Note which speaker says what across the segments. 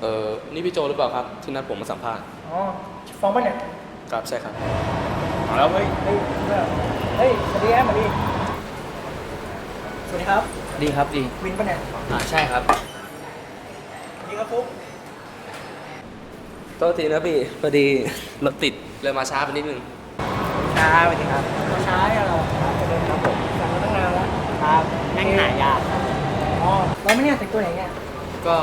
Speaker 1: เออนี่พี่โจหรือเปล่าครับ ที่นัดผมมาสัมภาษณ์
Speaker 2: อ๋อฟ้องป่ะเนี่ย
Speaker 1: ครับใช่ครับ
Speaker 3: เอาแล้วเฮ้ย
Speaker 2: เฮ้ยเฮ้ยสวัสดีแอมสวัสดีสวัสดีครับ
Speaker 3: ดีครับดี
Speaker 2: วินป่ะเนี่ย
Speaker 3: อ่าใช่ครับ
Speaker 2: สวัสดีครับฟุ๊ก
Speaker 1: โทษทีนะพี่พอดีรถติดเลยมาช้าไปนิดนึง
Speaker 3: ครับสวัสดีครับ
Speaker 2: มาช้าเนี่ยเราครับเดินครับผมสั่งมาตั้งนานแล้ว
Speaker 3: ครับแม่งหายาก
Speaker 2: อ๋อเราไม่เนี่ยแต่งตัวไหนเนี่ย
Speaker 3: ก็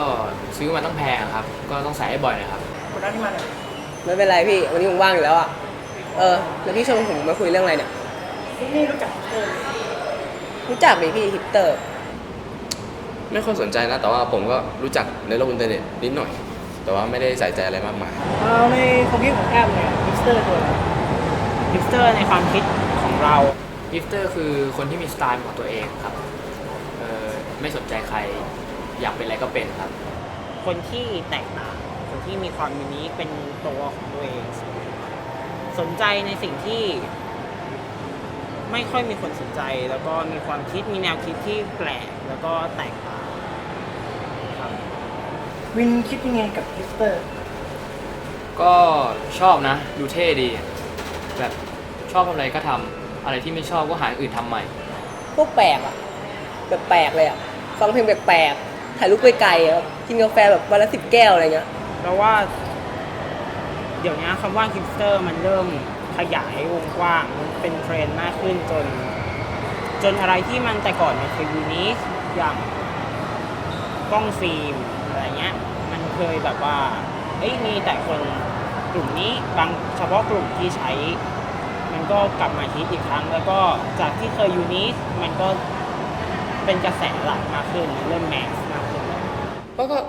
Speaker 3: ซื้อมาต้องแพงครับ ก็ต้องใส่ให้บ่อยหนะครับ
Speaker 2: คนนั้นที่มาเนี่ย
Speaker 4: ไม่เป็นไรพี่วันนี้ผมว่างอยู่แล้วอะเออแล้วพี่ชวนผมมาคุยเรื่องอะไรเนี่ย
Speaker 2: ฟุ๊กนี่รู้จักเออ
Speaker 4: รู้จักดิพี่ฮิปเตอร์
Speaker 1: ไม่ค่อยสนใจนะ แต่ว่าผมก็รู้จักในโลกอินเทอร์เน็ตนิดหน่อย แต่ว่าไม่ได้ใส่ใจอะไรมากมาย
Speaker 2: เอาในความคิดของแอมเนี่ยมิสเตอร์ตัวอะไร
Speaker 5: ฮิปสเตอร์ในความคิดของเราฮิปสเตอร์คือคนที่มีสไตล์ของตัวเองครับเออไม่สนใจใคร อยากเป็นอะไรก็เป็นครับ คนที่แตกต่าง คนที่มีความยูนิคเป็นตัวของตัวเอง สนใจในสิ่งที่ ไม่ค่อยมีคนสนใจ แล้วก็มีความคิดมีแนวคิดที่แปลกแล้วก็แตกต่างครับ
Speaker 2: วินคิดยังไงกับมิสเตอร์
Speaker 5: ก็ชอบนะ ดูเท่ดี แบบชอบทำอะไรก็ทำอะไรที่ไม่ชอบก็หาอย่างอื่นทำใหม่
Speaker 4: พวกแปลกอะแบบแปลกเลยอะฟังเพลงแปลกๆ ถ่ายรูปไกลๆอะกินกาแฟแบบวันละสิบแก้วอะไรเงี้ย
Speaker 5: เพราะว่า เดี๋ยวนี้คำว่าฮิปสเตอร์มันเริ่มขยายวงกว้างมันเป็นเทรนด์มากขึ้นจน จนอะไรที่มันแต่ก่อนมันเคยยูนิคอย่างกล้องฟิล์มอะไรเงี้ย มันเคยแบบว่าเอ้ยมีแต่คนกลุ่มนี้บางเฉพาะกลุ่มที่ใช้ มันก็กลับมาฮิตอีกครั้ง แล้วก็จากที่เคยยูนิคมันก็ เป็นกระแสหลักมากขึ้นเริ่มแมสมากขึ้น
Speaker 1: ก็ก็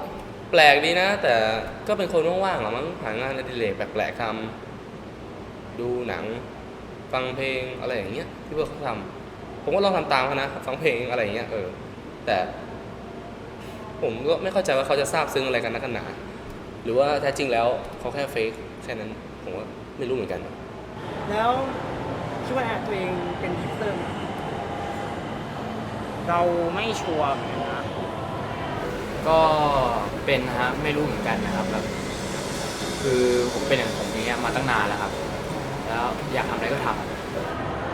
Speaker 1: แปลกดีนะ แต่ก็เป็นคนว่างๆหรอมั้งหางานอดิเรกแปลกๆทำดูหนัง ฟังเพลงอะไรอย่างเงี้ยที่พวกเขาทำผมก็ลองทำตามเขานะฟังเพลงอะไรอย่างเงี้ยเออแต่ ผมก็ไม่เข้าใจว่าเขาจะทราบซึ้งอะไรกันนักกันหนา หรือว่าแท้จริงแล้วเขาแค่เฟกแค่นั้นผมก็ไม่รู้เหมือนกัน
Speaker 2: แล้วคิดว่าแอมตัวเองเป็นฮิปสเตอร์ไหม
Speaker 5: เราไม่ชัวร์เหมือนกันนะก็เป็นนะฮะไม่รู้เหมือนกันนะครับแบบคือผมเป็นอย่างผมอย่างเงี้ยมาตั้งนานแล้วครับ แล้วอยากทำอะไรก็ท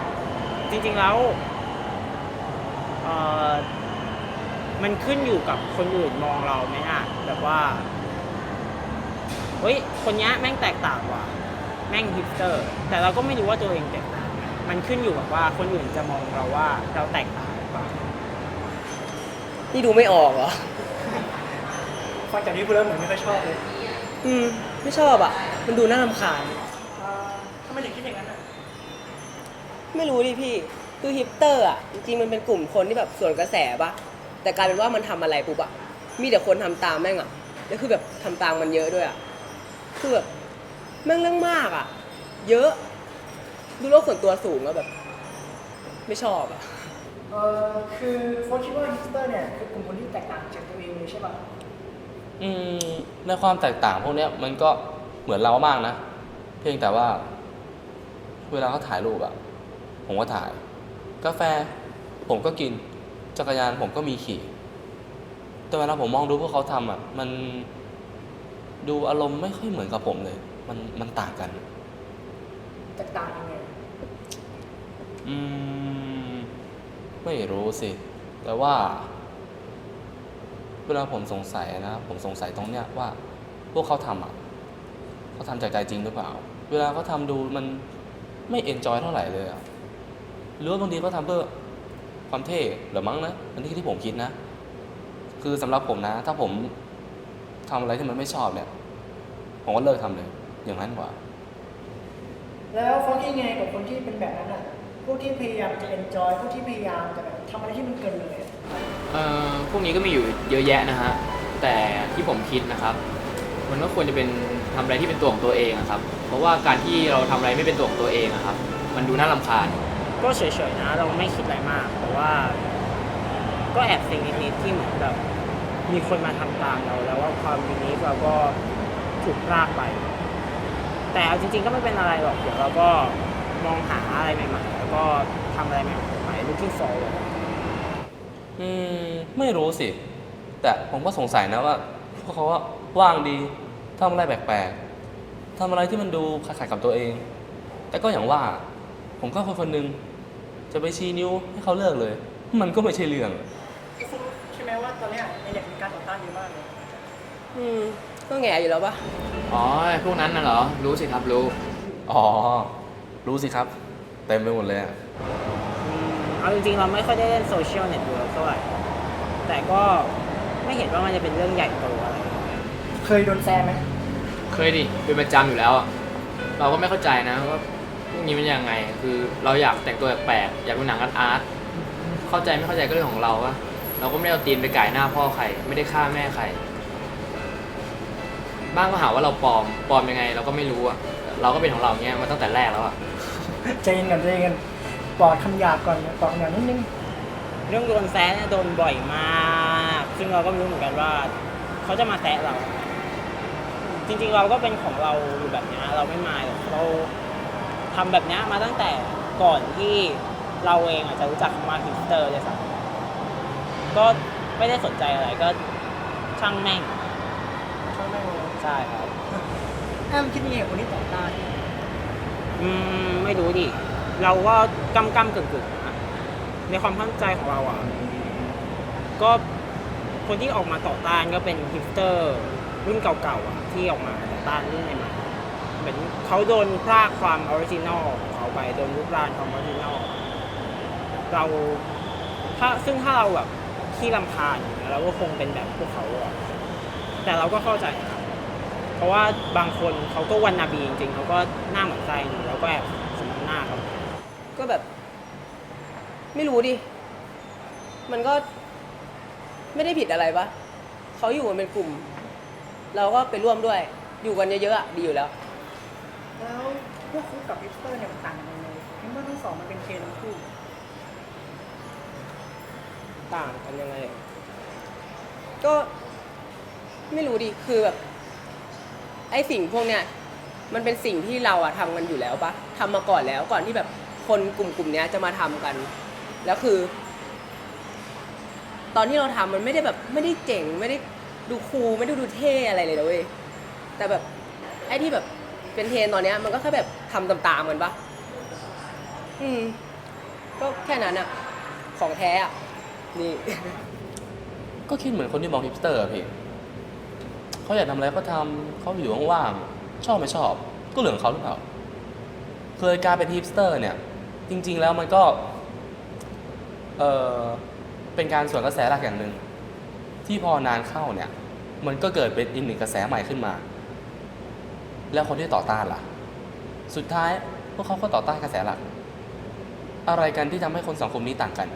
Speaker 5: ำจริงๆแล้วเอ่อมันขึ้นอยู่กับคนอื่นมองเราไหมอะแบบว่าเฮ้ยคนเนี้ยแม่งแตกต่างว่ะแม่งฮิปสเตอร์ แต่เราก็ไม่รู้ว่าตัวเองแตกต่างมันขึ้นอยู่กับว่าคนอื่นจะมองเราว่าเราแตกต่างหรือเปล่า
Speaker 4: นี่ดูไม่ออกเหรอ
Speaker 2: ฟังจากนี้พูดแล้วเหมือนไม่ค่อยชอบเลย
Speaker 4: อืม ไม่ชอบอะ มันดูน่ารำคาญ
Speaker 2: อ่าทำไมถึงคิดอย่างนั้นอะ
Speaker 4: ไม่รู้ดิพี่คือฮิปเตอร์อะ จริงๆมันเป็นกลุ่มคนที่แบบสวนกระแสปะแต่กลายเป็นว่ามันทำอะไรปุ๊บอะ มีแต่คนทำตามแม่งอะ แล้วคือแบบทำตามมันเยอะด้วยอะ คือแบบแม่งเรื่องมากอะ เยอะ ดูโลกส่วนตัวสูงแล้วแบบ ไม่ชอบอะ
Speaker 2: เออคือโฟนคิดว่าฮิปสเตอร์เนี่ยคือกลุ่มคนที่แตกต่างจากตัวเองเลยใช่ป่ะ
Speaker 1: อืมในความแตกต่างพวกเนี้ยมันก็เหมือนเรามากนะ เพียงแต่ว่า เวลาเขาถ่ายรูปอะผมก็ถ่าย กาแฟ ผมก็กินจักรยานผมก็มีขี่ แต่เวลาผมมองดูพวกเขาทำอะมันดูอารมณ์ไม่ค่อยเหมือนกับผมเลย มันมันต่างกัน
Speaker 2: แตกต่างยังไง
Speaker 1: อืม ไม่รู้สิ แต่ว่า เวลาผมสงสัยนะ ผมสงสัยตรงเนี้ยว่า พวกเขาทำอะเขาทำจากใจจริงหรือเปล่า เวลาเขาทำดูมันไม่เอนจอยเท่าไหร่เลยอะหรือว่าบางทีเขาทำเพื่อความเท่หรือมั้งนะอันนี้ที่ผมคิดนะ คือสำหรับผมนะ ถ้าผมทำอะไรที่มันไม่ชอบเนี่ย ผมก็เลิกทำเลย อย่างนั้นกว่า
Speaker 2: แล้วฟนคิดยังไงกับคนที่เป็นแบบนั้นอะ พวกที่พยายามจะ enjoy พวกที่พยายามจะแบบทำอะไรที่มันเกินเลยอะ
Speaker 5: เอ่อพวกนี้ก็มีอยู่เยอะแยะนะฮะ แต่ที่ผมคิดนะครับ มันก็ควรจะเป็นทำอะไรที่เป็นตัวของตัวเองอะครับ เพราะว่าการที่เราทำอะไรไม่เป็นตัวของตัวเองอะครับ มันดูน่ารำคาญ ก็เฉยๆนะ เราไม่คิดอะไรมากแต่ว่า ก็แอบสิ่งนิดๆที่เหมือนแบบมีคนมาทำตามเรา แล้วว่าความยูนิคเราก็ถูกพรากไป แต่เอาจริง ๆ ก็ไม่เป็นอะไรหรอกเดี๋ยวเราก็ มองหาอะไรใหม่ๆ แล้วก็ทำอะไรใหม่ๆ looking forward
Speaker 1: อืมไม่รู้สิ แต่ผมก็สงสัยนะว่าพวกเขาว่าว่างดีทำอะไรแปลกๆทำอะไรที่มันดูขัดๆกับตัวเอง แต่ก็อย่างว่า ผมก็คนคนหนึ่งจะไปชี้นิ้วให้เขาเลิกเลย มันก็ไม่ใช่เรื่อง
Speaker 2: ไอ้ฟุ๊กใช่ไหมว่าตอนเนี้ยในเน็ตมีการต่อต้านเยอะมากเลย
Speaker 4: อืม ก็แง่อยู่แล้วปะ
Speaker 3: อ๋อ พวกนั้นน่ะเหรอ รู้สิครับรู้
Speaker 1: อ๋อ รู้สิครับ เต็มไปหมดเลยอะ
Speaker 5: อืมเอาจริงๆเราไม่ค่อยได้เล่นโซเชียลเน็ตเวิร์กเท่าไหร่แต่ก็ไม่เห็นว่ามันจะเป็นเรื่องใหญ่โตอะไร
Speaker 2: เคยโดนแซนไหม
Speaker 3: เคยดิเป็นประจำอยู่แล้วอะเราก็ไม่เข้าใจนะว่าพวกนี้มันยังไง คือเราอยากแต่งตัวแปลกๆอยากดูหนังอาร์ตๆเข้าใจไม่เข้าใจก็เรื่องของเราวะเราก็ไม่ได้เอาตีนไปไก่หน้าพ่อใครไม่ได้ฆ่าแม่ใครบ้างก็หาว่าเราปลอมปลอมยังไง เราก็ไม่รู้อะ เราก็เป็นของเราอย่างเงี้ยมาตั้งแต่แรกแล้วอะ
Speaker 2: ใจเย็นก่อนใจเย็นก่อนปลอดคำหยาบก่อนปลอดคำหยาบนิดนึง
Speaker 5: เรื่องโดนแซะเนี่ยโดนบ่อยมาก ซึ่งเราก็ไม่รู้เหมือนกันว่า เขาจะมาแซะเรา จริงๆเราก็เป็นของเราอยู่แบบเนี้ยเราไม่มายหรอกเราทำแบบเนี้ยมาตั้งแต่ก่อนที่เราเองอาจจะรู้จักคำว่าฮิปสเตอร์เลยซ้ำก็ไม่ได้สนใจอะไรก็ช่างแม่ง
Speaker 2: ช่างแม่งเลย
Speaker 5: ใช่ครับ
Speaker 2: แอมคิดยังไงกับคนที่ต่อต้าน
Speaker 5: อืมไม่รู้ดิ เราก็กำกำกึ่งกึ่งๆอะในความเข้าใจของเราอะ ก็คนที่ออกมาต่อต้านก็เป็นฮิปสเตอร์รุ่นเก่าๆอะที่ออกมาต่อต้านรุ่นใหม่ๆเหมือนเขาโดนพรากความออริจินอลของเขาไปโดนลุกรานความออริจินอลเราถ้าซึ่งถ้าเราแบบขี้ลำคาญอย่างเงี้ยเราก็คงเป็นแบบพวกเขาอะแต่เราก็เข้าใจนะ เพราะว่าบางคนเขาก็วันนาบีจริงๆเขาก็หน้าเหมือนใจอยู่แล้วก็แอบสมน้ำหน้าครับ
Speaker 4: ก็แบบ ไม่รู้ดิ มันก็ไม่ได้ผิดอะไรปะเขาอยู่กันเป็นกลุ่ม เราก็ไปร่วมด้วย อยู่กันเยอะๆอะดีอยู่แล้ว
Speaker 2: แล้วพวกฟุ๊กกับฮิปสเตอร์เนี่ยมันต่างกันยังไงเห็นว่าทั้งสองมันเป็นเคนทั้งคู่
Speaker 5: ต่างกันยังไง
Speaker 4: ก็ไม่รู้ดิ คือแบบ ไอ้สิ่งพวกเนี้ยมันเป็นสิ่งที่เราอะทำกันอยู่แล้วปะทำมาก่อนแล้วก่อนที่แบบคนกลุ่มกลุ่มๆเนี้ยจะมาทำกัน แล้วคือ ตอนที่เราทำมันไม่ได้แบบไม่ได้เจ๋งไม่ได้ดูคูลไม่ได้ดูเท่อะไรเลยนะเว้ยแต่แบบไอ้ที่แบบเป็นเทรนตอนเนี้ยมันก็แค่แบบทำตามๆกันปะอืม ก็แค่นั้นอะของแท้อะนี่
Speaker 1: ก็คิดเหมือนคนที่มองฮิปสเตอร์อะพี่ เขาอยากทำอะไรก็ทำเขาอยู่ว่างๆชอบไม่ชอบ ก็เหลืองเขาหรือเปล่าเคยการเป็นฮิปสเตอร์เนี่ย จริง ๆ แล้วมันก็เออเป็นการสวนกระแสหลักอย่างหนึ่งที่พอนานเข้าเนี่ย มันก็เกิดเป็นอีกหนึ่งกระแสใหม่ขึ้นมา แล้วคนที่ต่อต้านล่ะ สุดท้ายพวกเขาก็ต่อต้านกระแสหลัก อะไรกันที่ทำให้คนสังคมนี้ต่างกัน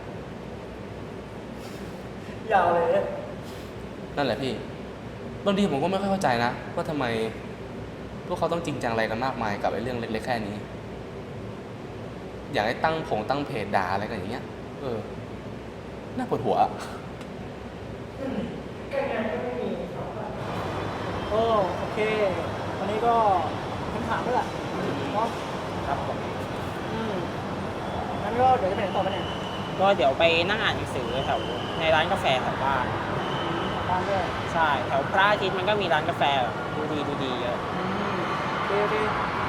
Speaker 2: ยาวเลย
Speaker 1: นั่นแหละพี่ บางทีผมก็ไม่ค่อยเข้าใจนะว่าทำไมพวกเขาต้องจริงจังอะไรกันมากมายกับไอ้เรื่องเล็กๆแค่นี้ อยากให้ตั้งผงตั้งเพจด่าอะไรกันอย่างเงี้ย เออ น่าปวดหัว
Speaker 2: โอ้โอเค วันนี้ก็คำถามด้วยแหละเนาะ
Speaker 5: ครับผม
Speaker 2: อืมงั้นก็เดี๋ยวจะไปไหนต่อไปเนี่ย
Speaker 5: ก็เดี๋ยวไปนั่งอ่านหนังสือแถวในร้านกาแฟแถวบ้าน
Speaker 2: บ้านด้วย
Speaker 5: ใช่ แถวพระอาทิตย์มันก็มีร้านกาแฟแบบดูดีดูดีเยอะ
Speaker 2: อืมโอเคโอเค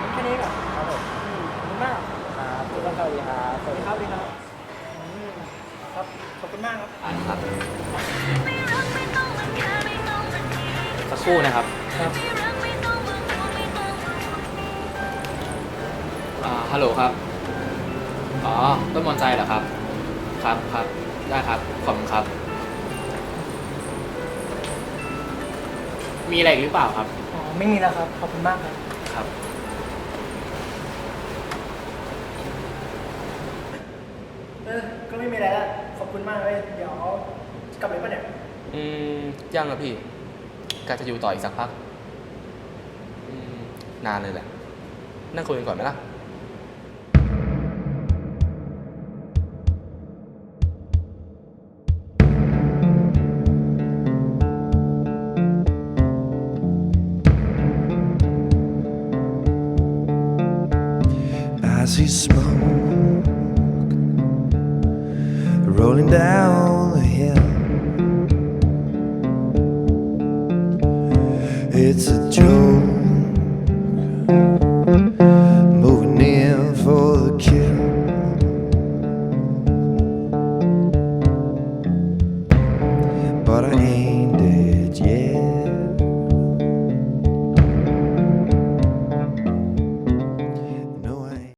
Speaker 2: งั้นแค่นี้ก่อน
Speaker 5: ครับผม
Speaker 2: อืมขอบคุณมาก
Speaker 5: ครับทุกคนสวัสดีครับ
Speaker 2: สวัสดีครับสวัสดีครับอืมครับ ขอบคุณมากครับ
Speaker 3: อ่านครับสักครู่นะครับอ่าฮัลโหลครับ อ๋อ ต้นมอนใจเหรอครับ ครับครับ ได้ครับ ขอบคุณครับ มีอะไรอีกหรือเปล่าครับ
Speaker 2: อ๋อไม่มีแล้วครับ ขอบคุณมากครับ
Speaker 3: ครับ
Speaker 2: เออ ก็ไม่มีอะไรแล้ว ขอบคุณมากเลย เดี๋ยวกลับไปป่ะเนี่ย
Speaker 1: อืมยังอะพี่กาจะอยู่ต่ออีกสักพักอืมนานเลยแหละ นั่งคุยกันก่อนไหมล่ะ
Speaker 6: see smoke rolling down